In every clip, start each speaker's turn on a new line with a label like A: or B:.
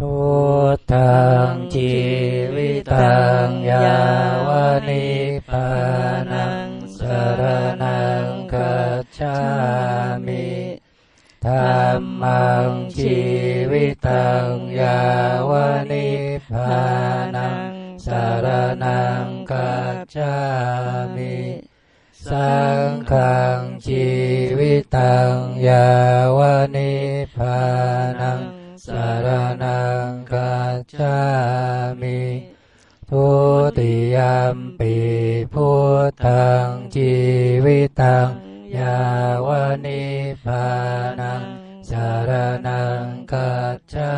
A: พุทธังชีวิตังยาวนิพานังสรณังคัจฉามิธรรมังชีวิตังยาวนิพานังสรณังคัจฉามิสังฆังชีวิตังยาวนิพพานังสารนัง กัจามิทุติยมปีพุทธังชีวิตังยาวนิพานังสารนังกัจฉา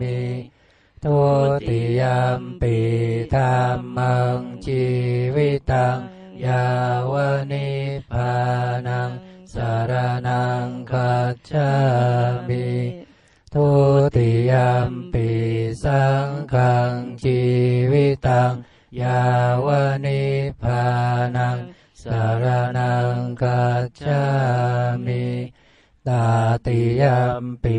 A: มิทุติยมปีธรรมังชีวิตังยาวนิพานังสารนังคัจฉามิ ทุติยมปีสังฆังชีวิตัง ยาวนิพพานังสารนังคัจฉามิตาติยมปี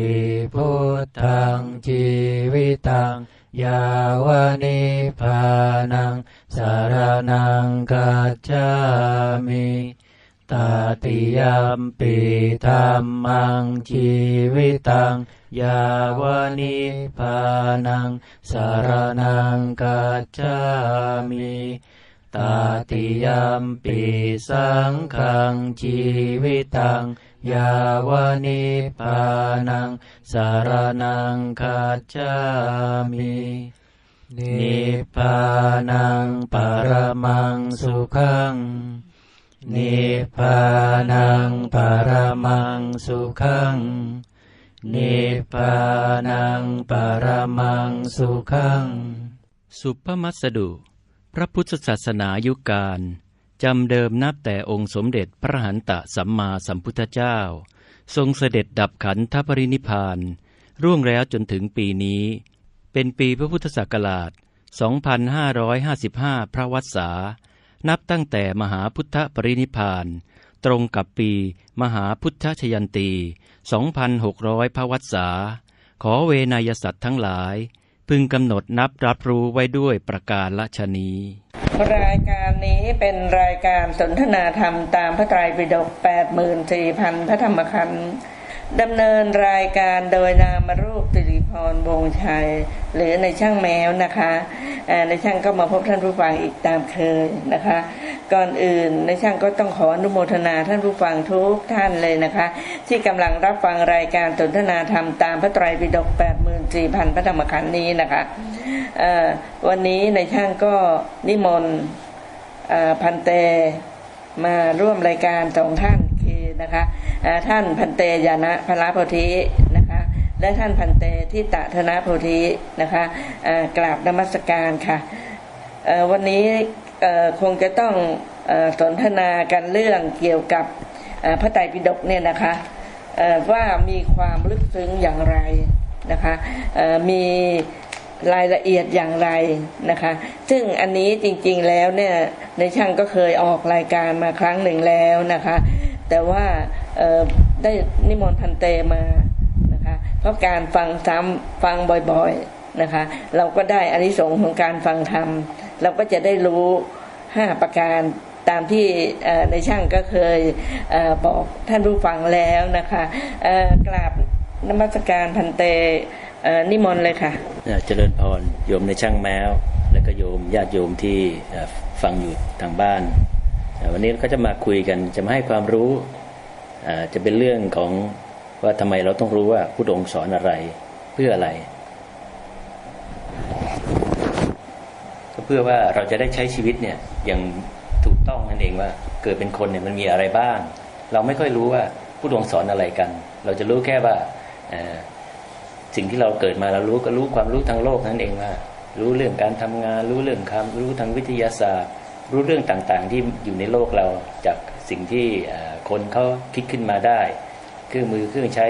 A: พุทธังชีวิตัง ยาวนิพพานังสารนังกัจจามิ ตาติยมปีธรรมังชีวิตังยาวนิพานังสารนังกัจจามิตาติยมปีสังฆังชีวิตังยาวนิพานังสารนังกัจจามินิพานังปรมังสุขัง นิพพานังปรมังสุขัง นิพพานังปรมังสุขัง
B: สุภมัสดุ พระพุทธศาสนายุคการจำเดิมนับแต่องค์สมเด็จพระหันตะสัมมาสัมพุทธเจ้า ทรงเสด็จดับขันธปรินิพานร่วงแล้วจนถึงปีนี้ เป็นปีพระพุทธศักราช 2555 พระวัษา นับตั้งแต่มหาพุทธปรินิพาน ตรงกับปีมหาพุทธชยันตี 2,600 พระวัษาขอเวนยสัตว์ทั้งหลาย พึงกำหนดนับรับรู้ไว้ด้วยประการละชนี
C: รายการนี้เป็นรายการสนทนาธรรมตามพระไตรปิฎก84,000 พระธรรมขันธ์ ดำเนินรายการโดยนามรูปติริพรวงชัย หรือในช่างแมวนะคะในช่างก็มาพบท่านผู้ฟังอีกตามเคยนะคะ ก่อนอื่นในช่างก็ต้องขออนุโมทนาท่านผู้ฟังทุกท่านเลยนะคะ ที่กำลังรับฟังรายการสนทนาธรรมตามพระไตรปิฎก84,000 พระธรรมขันธ์นี้นะคะวันนี้ในช่างก็นิมนต์พันเตมาร่วมรายการสองท่าน นะคะท่านพันเตยานะพระโพธินะคะและท่านพันเตทิตะธนโพธินะคะกราบนมัสการค่ะวันนี้คงจะต้องสนทนากันเรื่องเกี่ยวกับพระไตรปิฎกเนี่ยนะคะว่ามีความลึกซึ้งอย่างไรนะคะมีรายละเอียดอย่างไรนะคะ ซึ่งอันนี้จริงๆแล้วเนี่ยในช่างก็เคยออกรายการมาครั้งหนึ่งแล้วนะคะ แต่ว่าได้นิมนต์พันเตมานะคะเพราะการฟังซ้ำฟังบ่อยๆนะคะ เราก็ได้อานิสงส์ของการฟังธรรม เราก็จะได้รู้ห้าประการตามที่ในช่างก็เคยเอบอกท่านผู้ฟังแล้วนะคะกราบนมัสการพันเตนิมนต์เลยค่ะ
B: เอ่อเจริญพรโยมในช่างแมว และก็โยมญาติโยมที่ฟังอยู่ทางบ้าน วันนี้ก็จะมาคุยกันจะมาให้ความรู้จะเป็นเรื่องของว่าทำไมเราต้องรู้ว่าพุทธองค์สอนอะไรเพื่ออะไร ก็เพื่อว่าเราจะได้ใช้ชีวิตเนี่ยอย่างถูกต้องนั่นเองว่า เกิดเป็นคนเนี่ยมันมีอะไรบ้าง เราไม่ค่อยรู้ว่าพุทธองค์สอนอะไรกัน เราจะรู้แค่ว่าสิ่งที่เราเกิดมาเรารู้ก็รู้ความรู้ทางโลกนั่นเองว่า รู้เรื่องการทำงาน รู้เรื่องคำรู้ทางวิทยาศาสตร์ รู้เรื่องต่างๆ ที่อยู่ในโลกเราจากสิ่งที่คนเขาคิดขึ้นมาได้ เครื่องมือเครื่องใช้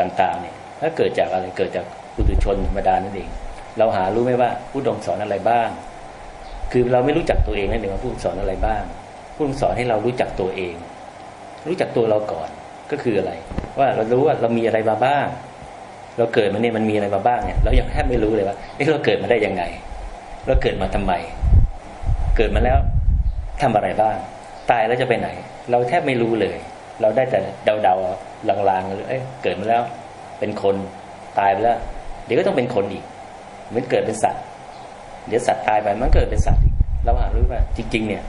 B: ต่างๆเนี่ยถ้าเกิดจากอะไรเกิดจากปุถุชนธรรมดานั่นเอง เราหารู้ไหมว่าผู้ดงสอนอะไรบ้าง คือเราไม่รู้จักตัวเองนั่นเองว่าผู้สอนอะไรบ้าง ผู้สอนให้เรารู้จักตัวเอง รู้จักตัวเราก่อนก็คืออะไร ว่าเรารู้ว่าเรามีอะไรมาบ้าง เราเกิดมาเนี่ยมันมีอะไรมาบ้างเนี่ยเรายังแทบไม่รู้เลยว่าเอ๊ะเราเกิดมาได้ยังไง เราเกิดมาทำไม เกิดมาแล้ว ทำอะไรบ้าง ตายแล้วจะไปไหน เราแทบไม่รู้เลย เราได้แต่เดาๆลางๆเลยเอ้ยเกิดมาแล้ว เป็นคนตายไปแล้ว เดี๋ยวก็ต้องเป็นคนอีกเหมือนเกิดเป็นสัตว์ เดี๋ยวสัตว์ตายไปมันเกิดเป็นสัตว์อีกเราหารู้ว่าจริง ๆ เนี่ย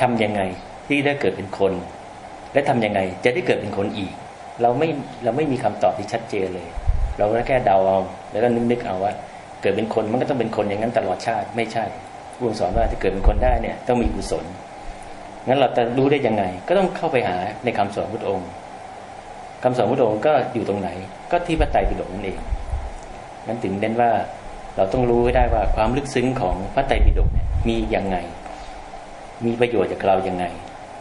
B: ทำยังไงที่ได้เกิดเป็นคน และทำยังไงจะได้เกิดเป็นคนอีก เราไม่เราไม่มีคำตอบที่ชัดเจนเลย เราก็แค่เดาเอาแล้วก็นึกๆเอาว่า เกิดเป็นคนมันก็ต้องเป็นคนอย่างนั้นตลอดชาติไม่ใช่ ผู้สอนว่าถ้าเกิดเป็นคนได้เนี่ยต้องมีกุศลงั้นเราจะรู้ได้ยังไง ก็ต้องเข้าไปหาในคำสอนพุทธองค์คำสอนพุทธองค์ก็อยู่ตรงไหน ก็ที่พระไตรปิฎกนั่นเองงั้นถึงเน้นว่าเราต้องรู้ให้ได้ว่าความลึกซึ้งของพระไตรปิฎกเนี่ยมียังไง มีประโยชน์จากเราอยังไง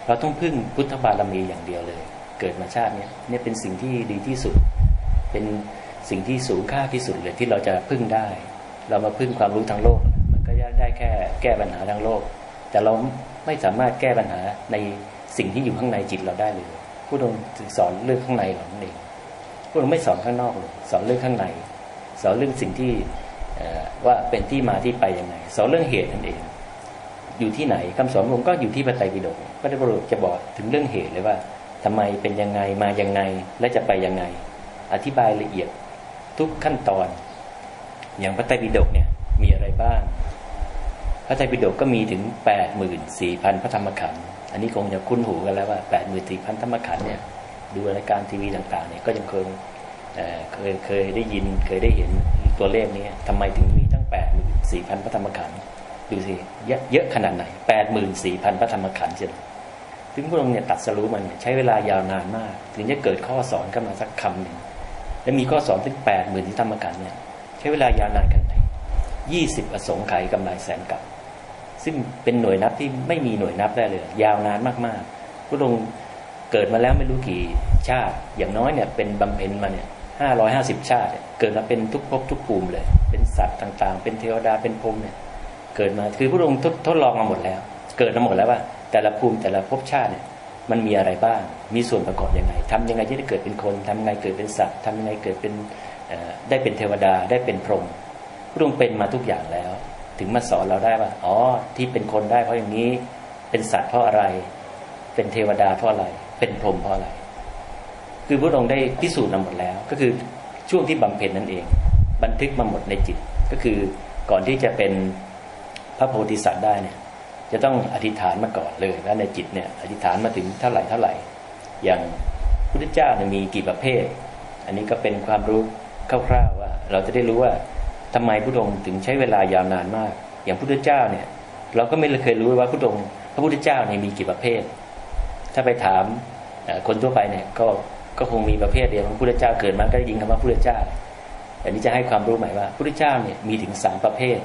B: เราต้องพึ่งพุทธบารมีอย่างเดียวเลย เกิดมาชาติเนี้ยเนี่ยเป็นสิ่งที่ดีที่สุด เป็นสิ่งที่สูงค่าที่สุดเลยที่เราจะพึ่งได้ เรามาพึ่งความรู้ทางโลก มันก็ได้แค่แก้ปัญหาทางโลก แต่เราไม่สามารถแก้ปัญหาในสิ่งที่อยู่ข้างในจิตเราได้เลยผู้องสอนเรื่องข้างในเรานั่นเองผู้องไม่สอนข้างนอกเลยสอนเรื่องข้างใน สอนเรื่องสิ่งที่ว่าเป็นที่มาที่ไปยังไง สอนเรื่องเหตุนั่นเอง อยู่ที่ไหนคำสอนผมก็อยู่ที่พระไตรปิฎกพระไตรปิฎกจะบอกถึงเรื่องเหตุเลยว่าทำไมเป็นยังไงมายังไงและจะไปยังไง อธิบายละเอียดทุกขั้นตอน อย่างพระไตรปิฎกเนี่ยมีอะไรบ้าง ระไตรปิฎกก็มีถึงแปดหมื่นสี่พันพระธรรมขันธ์อันนี้คงจะคุ้นหูกันแล้วว่าแปดหมื่นสี่พันธรรมขันธ์เนี่ยดูรายการทีวีต่างๆเนี่ยก็ยังเคยเอ่อเคยเคยได้ยินเคยได้เห็นตัวเลขนี้ทำไมถึงมีตั้งแปดหมื่นสี่พันพระธรรมขันธ์ดูสิเยอะเยอะขนาดไหนแปดหมื่นสี่พันพระธรรมขันธ์เชียวถึงพระองค์เนี่ยตัดสรู้มันเนี่ยใช้เวลายาวนานมาก ถึงจะเกิดข้อสอนขึ้นมาสักคำหนึ่งและมีข้อสอนถึงแปดหมื่นที่ธรรมกันธ์เนี่ยใช้เวลายาวนานขนาดไหนยี่สิบอสงไขยกำไรแสนกับ ซึ่งเป็นหน่วยนับที่ไม่มีหน่วยนับได้เลย ยาวนานมากๆพระองค์เกิดมาแล้วไม่รู้กี่ชาติ อย่างน้อยเนี่ยเป็นบำเพ็ญมาเนี่ยห้าร้อยห้าสิบชาติเกิดมาเป็นทุกภพทุกภูมิเลย เป็นสัตว์ต่างๆ เป็นเทวดาเป็นพรหมเนี่ยเกิดมาคือพระองค์ทดลองมาหมดแล้ว เกิดมาหมดแล้วว่า แต่ละภูมิแต่ละภพชาติเนี่ยมันมีอะไรบ้าง มีส่วนประกอบยังไงทำยังไงที่จะเกิดเป็นคนทำยังไงเกิดเป็นสัตว์ทำยังไงเกิดเป็นได้เป็นเทวดาได้เป็นพรหมพระองค์เป็นมาทุกอย่างแล้ว ถึงมาสอนเราได้ว่าอ๋อ ที่เป็นคนได้เพราะอย่างนี้ เป็นสัตว์เพราะอะไร เป็นเทวดาเพราะอะไร เป็นพรหมเพราะอะไร คือพระองค์ได้พิสูจน์มาหมดแล้ว ก็คือช่วงที่บำเพ็ญนั่นเอง บันทึกมาหมดในจิต ก็คือก่อนที่จะเป็นพระโพธิสัตว์ได้เนี่ย จะต้องอธิษฐานมาก่อนเลยแล้วในจิตเนี่ย อธิษฐานมาถึงเท่าไหร่เท่าไหร่ อย่างพุทธเจ้าเนี่ยมีกี่ประเภท อันนี้ก็เป็นความรู้คร่าวๆว่า เราจะได้รู้ว่า ทำไมพระองค์ถึงใช้เวลายาวนานมาก อย่างพุทธเจ้าเนี่ย เราก็ไม่เคยรู้ว่าพระองค์พระพุทธเจ้าเนี่ยมีกี่ประเภท ถ้าไปถามคนทั่วไปเนี่ยก็ก็คงมีประเภทเดียวพระพุทธเจ้าเกิดมาก็ได้ยินคำว่าพุทธเจ้าอันนี้จะให้ความรู้ใหม่ว่าพระพุทธเจ้าเนี่ยมีถึงสามประเภท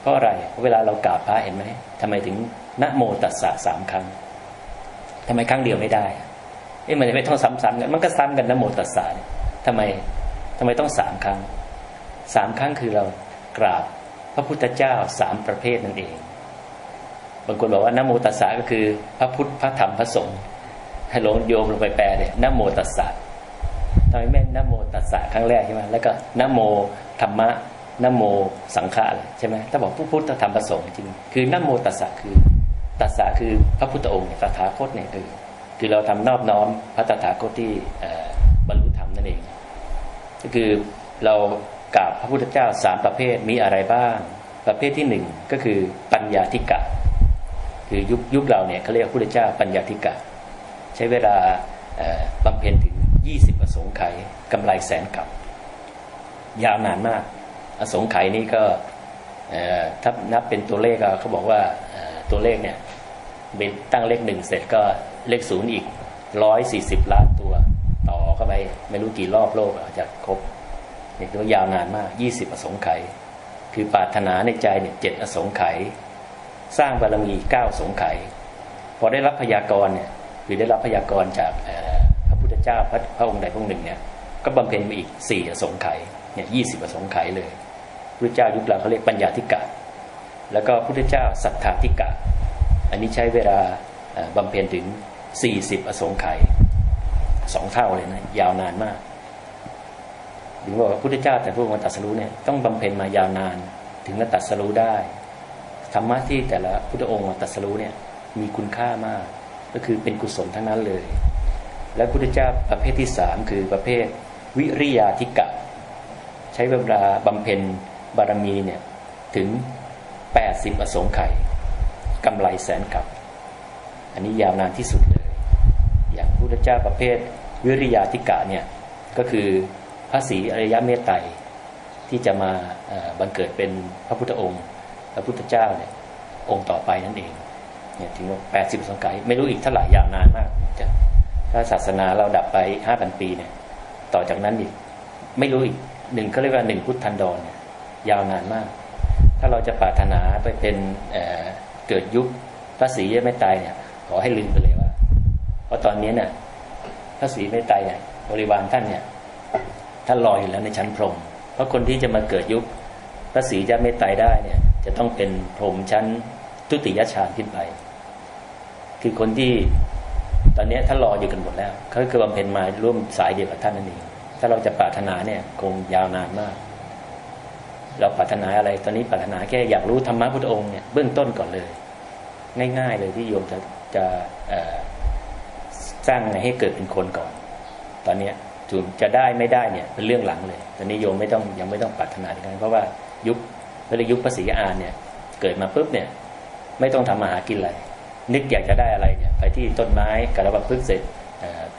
B: เพราะอะไรเพราะเวลาเรากราบพระเห็นไหมทำไมถึงนะโมตัสสะสามครั้งทำไมครั้งเดียวไม่ได้เอ๊ะมันจะไม่ต้องซ้ำๆกันมันก็ซ้ำกันนะโมตัสสะเนี่ยทำไมทำไมต้องสามครั้ง สามครั้งคือเรากราบพระพุทธเจ้าสามประเภทนั่นเอง บางคนบอกว่านโมตัสสะก็คือ พระพุทธพระธรรมพระสงฆ์ให้หลวงโยมลงไปแปลเนี่ยนโมตัสสะทำไมไม่นโมตัสสะครั้งแรกใช่ไหมแล้วก็นโมธรรมะนโมสังฆะใช่ไหมถ้าบอกผู้พุทธธรรมประสงค์จริง คือนโมตัสสะคือตัสสะคือพระพุทธองค์ตถาคตเนี่ยคือคือเราทำนอบน้อมพระตถาคตที่บรรลุธรรมนั่นเอง ก็คือเรา กราบพระพุทธเจ้าสามประเภทมีอะไรบ้าง ประเภทที่หนึ่งก็คือปัญญาธิกะ คือยุคยุคเราเนี่ยเขาเรียกพระพุทธเจ้าปัญญาธิกะ ใช้เวลาบำเพ็ญถึง 20 อสงไขยกำไรแสนกับ ยาวนานมาก อสงไขยนี่ก็ถ้านับเป็นตัวเลขเขาบอกว่าตัวเลขเนี่ยเป็นตั้งเลขหนึ่งเสร็จก็เลขศูนย์อีกร้อยสี่สิบล้านตัว ต่อเข้าไปไม่รู้กี่รอบโลกอาจจะครบ นี่ถือว่ายาวนานมากยี่สิบอสงไขยคือปรารถนาในใจเนี่ยเจ็ดอสงไขยสร้างบารมีเก้าอสงไขยพอได้รับพยากรณ์เนี่ยคือได้รับพยากรณ์จากพระพุทธเจ้าพระพระองค์ใดพระองค์หนึ่งเนี่ยก็บำเพ็ญไปอีกสี่อสงไขยเนี่ยยี่สิบอสงไขยเลยพุทธเจ้ายุคหลังเขาเรียกปัญญาธิกะ แล้วก็พุทธเจ้าสัทธาธิกะ อันนี้ใช้เวลาบำเพ็ญถึง 40 อสงไขยสองเท่าเลยนะ ยาวนานมาก ถึงบอกว่าพุทธเจ้าแต่พระองค์มาตรัสรู้เนี่ยต้องบำเพ็ญมายาวนาน ถึงจะตรัสรู้ได้ธรรมะที่แต่ละพุทธองค์มาตรัสรู้เนี่ยมีคุณค่ามาก ก็คือเป็นกุศลทั้งนั้นเลย และพุทธเจ้าประเภทที่สามคือประเภทวิริยาธิกะ ใช้เวลาบำเพ็ญบารมีเนี่ยถึง 80 อสงไขยกำไรแสนกับ อันนี้ยาวนานที่สุดเลย อย่างพุทธเจ้าประเภทวิริยาธิกะเนี่ยก็คือ พระศรีอริยเมตไตรที่จะมาบังเกิดเป็นพระพุทธองค์ พระพุทธเจ้าเนี่ยองค์ต่อไปนั่นเองเนี่ยถึงว่า80สงไขยไม่รู้อีกเท่าไหร่ยาวนานมากจะถ้าศาสนาเราดับไป5,000ปีเนี่ยต่อจากนั้นอีกไม่รู้อีกหนึ่งเขาเรียกว่าหนึ่งพุทธันดรเนี่ยยาวนานมาก ถ้าเราจะปรารถนาไปเป็นเเกิดยุคพระศรีอริยเมตไตรเนี่ยขอให้ลืมไปเลยว่าเพราะตอนนี้เนี่ยพระศรีเมตไตรเนี่ยบริวารท่านเนี่ย ท่านลอยอยู่แล้วในชั้นพรหมเพราะคนที่จะมาเกิดยุคพระศรีจะเมตไตรได้เนี่ย จะต้องเป็นพรหมชั้นทุติยฌานขึ้นไป คือคนที่ตอนนี้ท่านรออยู่กันหมดแล้วเขาคือบำเพ็ญมาร่วมสายเดียวกับท่านนั่นเองถ้าเราจะปรารถนาเนี่ยคงยาวนานมาก เราปรารถนาอะไรตอนนี้ปรารถนาแค่อยากรู้ธรรมะพุทธองค์เนี่ยเบื้องต้นก่อนเลย ง่าย ๆ เลยที่โยมจะจะสร้างไงให้เกิดเป็นคนก่อน ตอนเนี้ย ถึงจะได้ไม่ได้เนี่ยเป็นเรื่องหลังเลยตอนนี้โยมไม่ต้องยังไม่ต้องปรารถนาถึงนั้นเพราะว่ายุคเวลายุคภาษีอานเนี่ย เกิดมาปุ๊บเนี่ย ไม่ต้องทำมาหากินอะไรนึกอยากจะได้อะไรเนี่ย ไปที่ต้นไม้กระบะพึกเสร็จ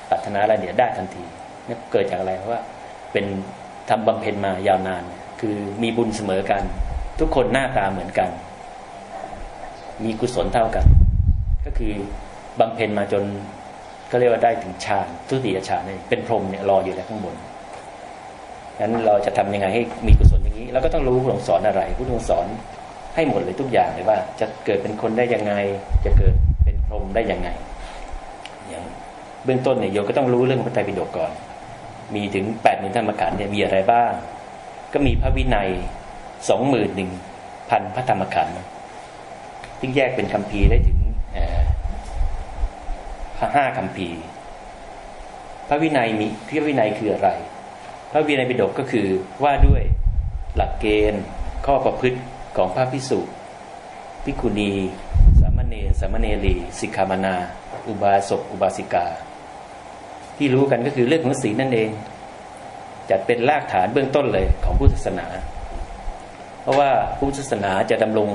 B: ปรารถนาอะไรเนี่ยได้ทันทีนี่เกิดจากอะไรเพราะว่าเป็นทำบำเพ็ญมายาวนาน คือมีบุญเสมอกัน ทุกคนหน้าตาเหมือนกัน มีกุศลเท่ากัน ก็คือบำเพ็ญมาจน ก็เรียกว่าได้ถึงฌานทุติยฌานนี่เป็นพรหมเนี่ยรออยู่แล้วข้างบนงั้นเราจะทำยังไงให้มีกุศลอย่างนี้เราก็ต้องรู้ผู้องสอนอะไรผู้องสอนให้หมดเลยทุกอย่างเลยว่า จะเกิดเป็นคนได้ยังไง จะเกิดเป็นพรหมได้ยังไง อย่างเบื้องต้นเนี่ยโยมก็ต้องรู้เรื่องพระไตรปิฎกก่อน มีถึงแปดหมื่นธรรมขันธ์เนี่ยมีอะไรบ้าง ก็มีพระวินัยสองหมื่นหนึ่งพันพระธรรมขันธ์ซึ่งแยกเป็นคำพีร์ได้ถึง ห้าคำพีพระวินัยมีพระวินัยคืออะไร พระวินัยปิฎกก็คือว่าด้วยหลักเกณฑ์ข้อประพฤติของพระพิสุภิกขุณี สามเณรสามเณรีสิกขามนา อุบาสกอุบาสิกา ที่รู้กันก็คือเรื่องของศีลนั่นเอง จัดเป็นรากฐานเบื้องต้นเลยของพุทธศาสนา เพราะว่าพุทธศาสนาจะดำรง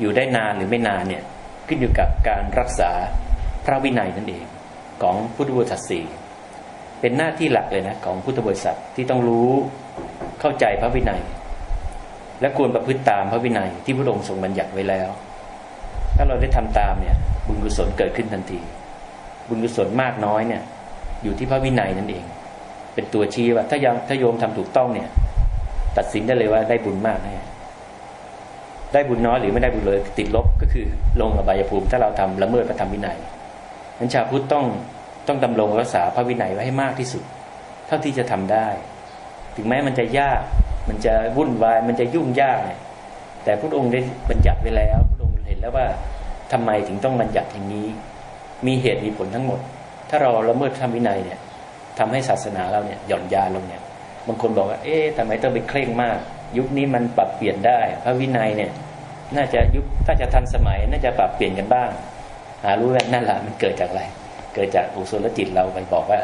B: อยู่ได้นานหรือไม่นานเนี่ยขึ้นอยู่กับการรักษา พระวินัยนั่นเองของพุทธบริษัทสี่เป็นหน้าที่หลักเลยนะของพุทธบริษัทที่ต้องรู้เข้าใจพระวินัย และควรประพฤติตามพระวินัยที่พระองค์ทรงบัญญัติไว้แล้ว ถ้าเราได้ทำตามเนี่ย บุญกุศลเกิดขึ้นทันที บุญกุศลมากน้อยเนี่ย อยู่ที่พระวินัยนั่นเอง เป็นตัวชี้ว่าถ้ายังถ้าโยมทำถูกต้องเนี่ย ตัดสินได้เลยว่าได้บุญมากแน่ได้บุญน้อยหรือไม่ได้บุญเลยติดลบก็คือลงอบายภูมิ ถ้าเราทำละเมิดพระธรรมวินัย นั้นชาวพุทธต้องต้องดำรงรักษาพระวินัยไว้ให้มากที่สุด เท่าที่จะทำได้ ถึงแม้มันจะยาก มันจะวุ่นวาย มันจะยุ่งยากเนี่ยแต่พระองค์ได้บัญญัติไว้แล้วพระองค์เห็นแล้วว่าทำไมถึงต้องบัญญัติอย่างนี้ มีเหตุมีผลทั้งหมด ถ้าเราละเมิดธรรมวินัยเนี่ยทำให้ศาสนาเราเนี่ยหย่อนยานลงเนี่ยบางคนบอกว่า เอ๊ะทำไมต้องไปเคร่งมาก ยุคนี้มันปรับเปลี่ยนได้ พระวินัยเนี่ย น่าจะยุคถ้าจะทันสมัย น่าจะปรับเปลี่ยนกันบ้าง หารู้ว่านั่นแหละมันเกิดจากอะไร เกิดจากอุศลจิตเราไปบอกว่า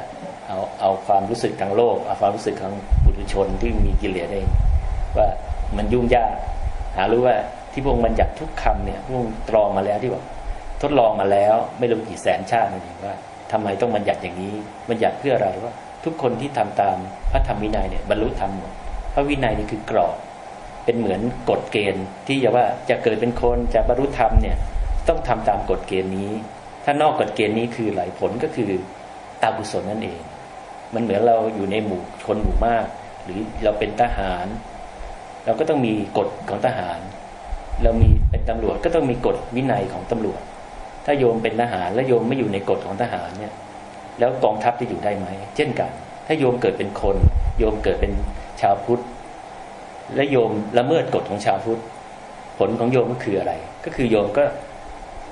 B: เอาเอาความรู้สึกทางโลกเอาความรู้สึกของปุถุชนที่มีกิเลสเองว่ามันยุ่งยากหารู้ว่าที่พระองค์บัญญัติทุกคำเนี่ยพระองค์ตรองมาแล้วที่บอกทดลองมาแล้วไม่รู้กี่แสนชาตินั่นเองว่าทำไมต้องบัญญัติอย่างนี้บัญญัติเพื่ออะไรว่า ทุกคนที่ทำตามพระธรรมวินัยเนี่ยบรรลุธรรมหมดพระวินัยนี่คือกรอบเป็นเหมือนกฎเกณฑ์ที่จะว่าจะเกิดเป็นคนจะบรรลุธรรมเนี่ย ต้องทำตามกฎเกณฑ์นี้ ถ้านอกกฎเกณฑ์นี้คือหลายผลก็คือตาบุศลนั่นเอง มันเหมือนเราอยู่ในหมู่คนหมู่มาก หรือเราเป็นทหาร เราก็ต้องมีกฎของทหาร เรามีเป็นตำรวจก็ต้องมีกฎวินัยของตำรวจ ถ้าโยมเป็นทหารและโยมไม่อยู่ในกฎของทหารเนี่ย แล้วกองทัพจะอยู่ได้ไหม เช่นกัน ถ้าโยมเกิดเป็นคน โยมเกิดเป็นชาวพุทธ และโยมละเมิดกฎของชาวพุทธ ผลของโยมก็คืออะไร ก็คือโยมก็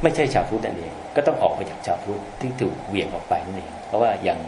B: ไม่ใช่ชาวพุทธนั่นเอง ก็ต้องออกไปจากชาวพุทธที่ถูกเหวี่ยงออกไปนั่นเอง เพราะว่าอย่าง